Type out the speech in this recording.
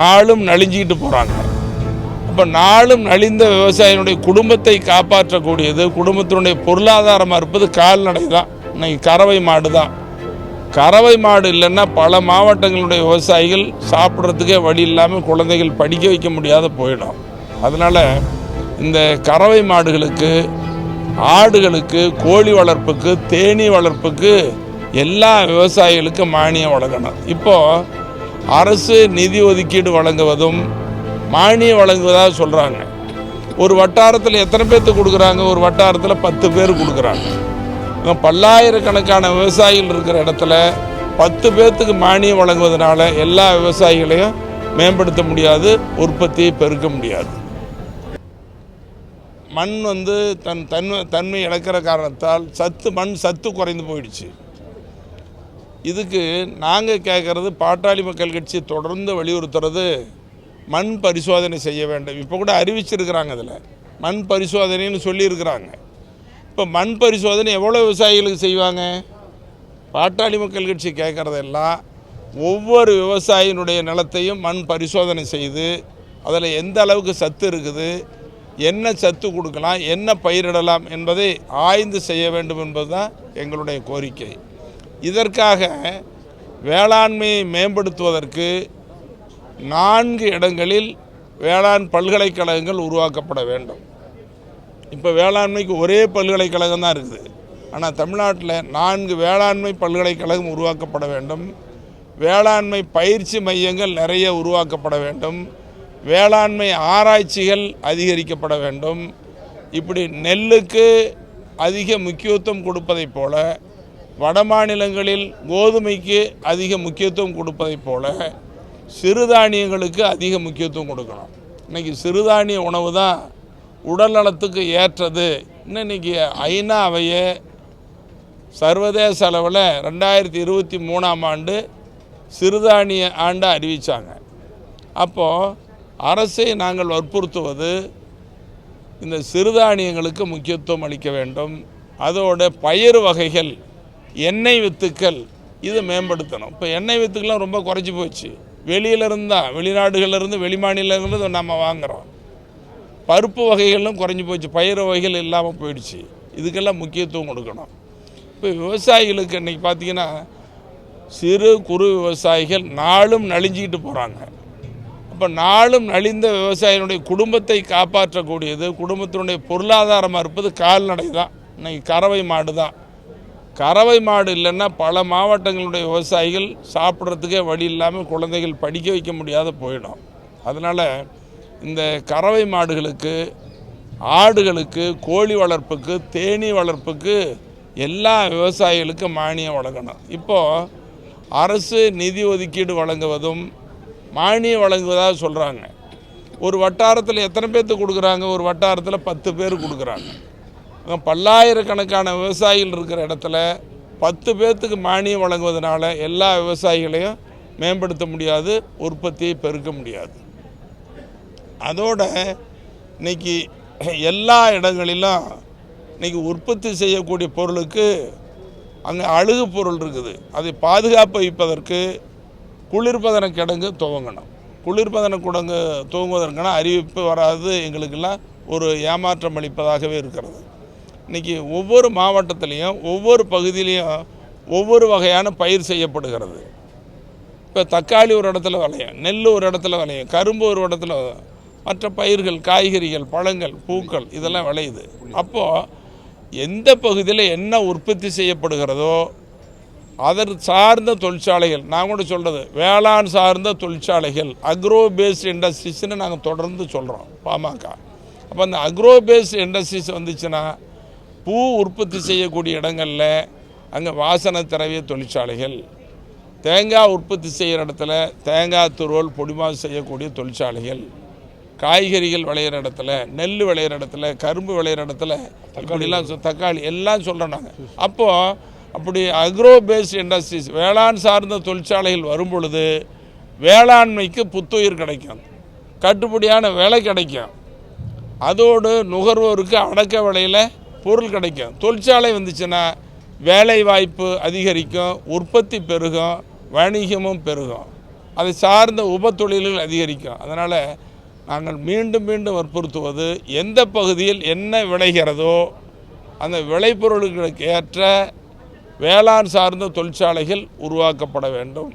நாளும் நலிஞ்சிக்கிட்டு போகிறாங்க அப்போ நாளும் நலிந்த விவசாயினுடைய குடும்பத்தை காப்பாற்றக்கூடியது குடும்பத்தினுடைய பொருளாதாரமாக இருப்பது கால்நடை தான். இன்னைக்கு கறவை மாடு தான். கறவை மாடு இல்லைன்னா பல மாவட்டங்களுடைய விவசாயிகள் சாப்பிட்றதுக்கே வழி இல்லாமல் குழந்தைகள் படிக்க வைக்க முடியாத போயிடும். அதனால் இந்த கறவை மாடுகளுக்கு ஆடுகளுக்கு கோழி வளர்ப்புக்கு தேனீ வளர்ப்புக்கு எல்லா விவசாயிகளுக்கும் மானியம் வழங்கணும். இப்போது அரசு நிதி ஒதுக்கீடு வழங்குவதும் மானியம் வழங்குவதாக சொல்கிறாங்க ஒரு வட்டாரத்தில் எத்தனை பேர்த்துக்கு கொடுக்குறாங்க? ஒரு வட்டாரத்தில் பத்து பேர் கொடுக்குறாங்க. பல்லாயிரக்கணக்கான விவசாயிகள் இருக்கிற இடத்துல பத்து பேர்த்துக்கு மானியம் வழங்குவதனால எல்லா விவசாயிகளையும் மேம்படுத்த முடியாது உற்பத்தியை பெருக்க முடியாது. மண் வந்து தன் தன்மை தன்மை இழக்கிற காரணத்தால் சத்து மண் சத்து குறைந்து போயிடுச்சு. இதுக்கு நாங்கள் கேட்குறது பாட்டாளி மக்கள் கட்சி தொடர்ந்து வலியுறுத்துறது மண் பரிசோதனை செய்ய வேண்டும். இப்போ கூட அறிவிச்சிருக்கிறாங்க அதில். மண் பரிசோதனைன்னு சொல்லியிருக்கிறாங்க. இப்போ மண் பரிசோதனை எவ்வளோ விவசாயிகளுக்கு செய்வாங்க? பாட்டாளி மக்கள் கட்சி கேட்குறதெல்லாம் ஒவ்வொரு விவசாயினுடைய நிலத்தையும் மண் பரிசோதனை செய்து அதில் எந்த அளவுக்கு சத்து இருக்குது என்ன சத்து கொடுக்கலாம் என்ன பயிரிடலாம் என்பதை ஆய்ந்து செய்ய வேண்டும் என்பதுதான் எங்களுடைய கோரிக்கை. இதற்காக வேளாண்மையை மேம்படுத்துவதற்கு நான்கு இடங்களில் வேளாண் பல்கலைக்கழகங்கள் உருவாக்கப்பட வேண்டும். இப்போ வேளாண்மைக்கு ஒரே பல்கலைக்கழகம் தான் இருக்குது. ஆனால் தமிழ்நாட்டில் நான்கு வேளாண்மை பல்கலைக்கழகம் உருவாக்கப்பட வேண்டும். வேளாண்மை பயிற்சி மையங்கள் நிறைய உருவாக்கப்பட வேண்டும். வேளாண்மை ஆராய்ச்சிகள் அதிகரிக்கப்பட வேண்டும். இப்படி நெல்லுக்கு அதிக முக்கியத்துவம் கொடுப்பதைப் போல வட மாநிலங்களில் கோதுமைக்கு அதிக முக்கியத்துவம் கொடுப்பதைப் போல சிறுதானியங்களுக்கு அதிக முக்கியத்துவம் கொடுக்கணும். இன்றைக்கி சிறுதானிய உணவு தான் உடல் நலத்துக்கு ஏற்றது. இன்னும் இன்றைக்கி ஐநாவையே சர்வதேச அளவில் ரெண்டாயிரத்தி இருபத்தி மூணாம் ஆண்டு சிறுதானிய ஆண்டாக அறிவித்தாங்க அப்போது அரசை நாங்கள் வற்புறுத்துவது இந்த சிறுதானியங்களுக்கு முக்கியத்துவம் அளிக்க வேண்டும். அதோட பயிர் வகைகள் எண்ணெய் வித்துக்கள் இதை மேம்படுத்தணும். இப்போ எண்ணெய் வித்துக்கெல்லாம் ரொம்ப குறைஞ்சி போச்சு. வெளியிலேருந்து தான் வெளி வெளிமாநிலங்கள்லேருந்து நம்ம வாங்குகிறோம் பருப்பு வகைகளும் குறைஞ்சி போச்சு. பயிர் வகைகள் இல்லாமல் போயிடுச்சு. இதுக்கெல்லாம் முக்கியத்துவம் கொடுக்கணும். இப்போ விவசாயிகளுக்கு இன்றைக்கி பார்த்தீங்கன்னா சிறு குறு விவசாயிகள் நாளும் நலிஞ்சிக்கிட்டு போகிறாங்க அப்போ நாளும் நலிந்த விவசாயினுடைய குடும்பத்தை காப்பாற்றக்கூடியது குடும்பத்தினுடைய பொருளாதாரமாக இருப்பது கால்நடை தான் இன்னைக்கு கறவை மாடு தான் கறவை மாடு இல்லைன்னா பல மாவட்டங்களுடைய விவசாயிகள் சாப்பிட்றதுக்கே வழி இல்லாமல் குழந்தைகள் படிக்க வைக்க முடியாத போயிடும். அதனால் இந்த கறவை மாடுகளுக்கு ஆடுகளுக்கு கோழி வளர்ப்புக்கு தேனீ வளர்ப்புக்கு எல்லா விவசாயிகளுக்கும் மானியம் வழங்கணும். இப்போது அரசு நிதி ஒதுக்கீடு வழங்குவதும் மானியம் வழங்குவதாக சொல்கிறாங்க ஒரு வட்டாரத்தில் எத்தனை பேர்த்துக்கு கொடுக்குறாங்க? ஒரு வட்டாரத்தில் பத்து பேர் கொடுக்குறாங்க. பல்லாயிரக்கணக்கான விவசாயிகள் இருக்கிற இடத்துல பத்து பேர்த்துக்கு மானியம் வழங்குவதனால எல்லா விவசாயிகளையும் மேம்படுத்த முடியாது உற்பத்தியை பெருக்க முடியாது. அதோட இன்னைக்கு எல்லா இடங்களிலும் இன்னைக்கு உற்பத்தி செய்யக்கூடிய பொருளுக்கு அங்கே அழுகு பொருள் இருக்குது. அதை பாதுகாப்பு வைப்பதற்கு குளிர்பதன கிடங்கு துவங்கணும். குளிர்பதன குடங்கு துவங்குவதற்கான அறிவிப்பு வராது. எங்களுக்கெல்லாம் ஒரு ஏமாற்றம் அளிப்பதாகவே இருக்கிறது. இன்றைக்கி ஒவ்வொரு மாவட்டத்துலேயும் ஒவ்வொரு பகுதியிலையும் ஒவ்வொரு வகையான பயிர் செய்யப்படுகிறது. இப்போ தக்காளி ஒரு இடத்துல விளையும் நெல் ஒரு இடத்துல விளையும் கரும்பு ஒரு இடத்துல மற்ற பயிர்கள் காய்கறிகள் பழங்கள் பூக்கள் இதெல்லாம் விளையுது. அப்போது எந்த பகுதியில் என்ன உற்பத்தி செய்யப்படுகிறதோ அதர் சார்ந்த தொழிற்சாலைகள் நான் கூட சொல்கிறது வேளாண் சார்ந்த தொழிற்சாலைகள் அக்ரோ பேஸ்ட் இண்டஸ்ட்ரீஸ்னு நாங்கள் தொடர்ந்து சொல்கிறோம் பாமக. அப்போ அந்த அக்ரோ பேஸ்ட் இண்டஸ்ட்ரீஸ் வந்துச்சுன்னா பூ உற்பத்தி செய்யக்கூடிய இடங்களில் அங்கே வாசனை திரவிய தொழிற்சாலைகள். தேங்காய் உற்பத்தி செய்கிற இடத்துல தேங்காய் துருவல் பொடிமாசு செய்யக்கூடிய தொழிற்சாலைகள். காய்கறிகள் விளையிற இடத்துல நெல் விளையிற இடத்துல கரும்பு விளையிற இடத்துல இப்படிலாம் தக்காளி எல்லாம் சொல்கிறோம் நாங்கள் அப்போது அப்படி அக்ரோ பேஸ்ட் இண்டஸ்ட்ரீஸ் வேளாண் சார்ந்த தொழிற்சாலைகள் வரும் பொழுது வேளாண்மைக்கு புத்துயிர் கிடைக்கும். கட்டுப்படியான விலை கிடைக்கும். அதோடு நுகர்வோருக்கு அடக்க விலையில் பொருள் கிடைக்கும். தொழிற்சாலை வந்துச்சுன்னா வேலை வாய்ப்பு அதிகரிக்கும் உற்பத்தி பெருகும் வணிகமும் பெருகும். அதை சார்ந்த உப தொழில்கள் அதிகரிக்கும். அதனால் நாங்கள் மீண்டும் மீண்டும் வற்புறுத்துவது எந்த பகுதியில் என்ன விளைகிறதோ அந்த விளைபொருள்களுக்கு ஏற்ற வேளாண் சார்ந்த தொழிற்சாலைகள் உருவாக்கப்பட வேண்டும்.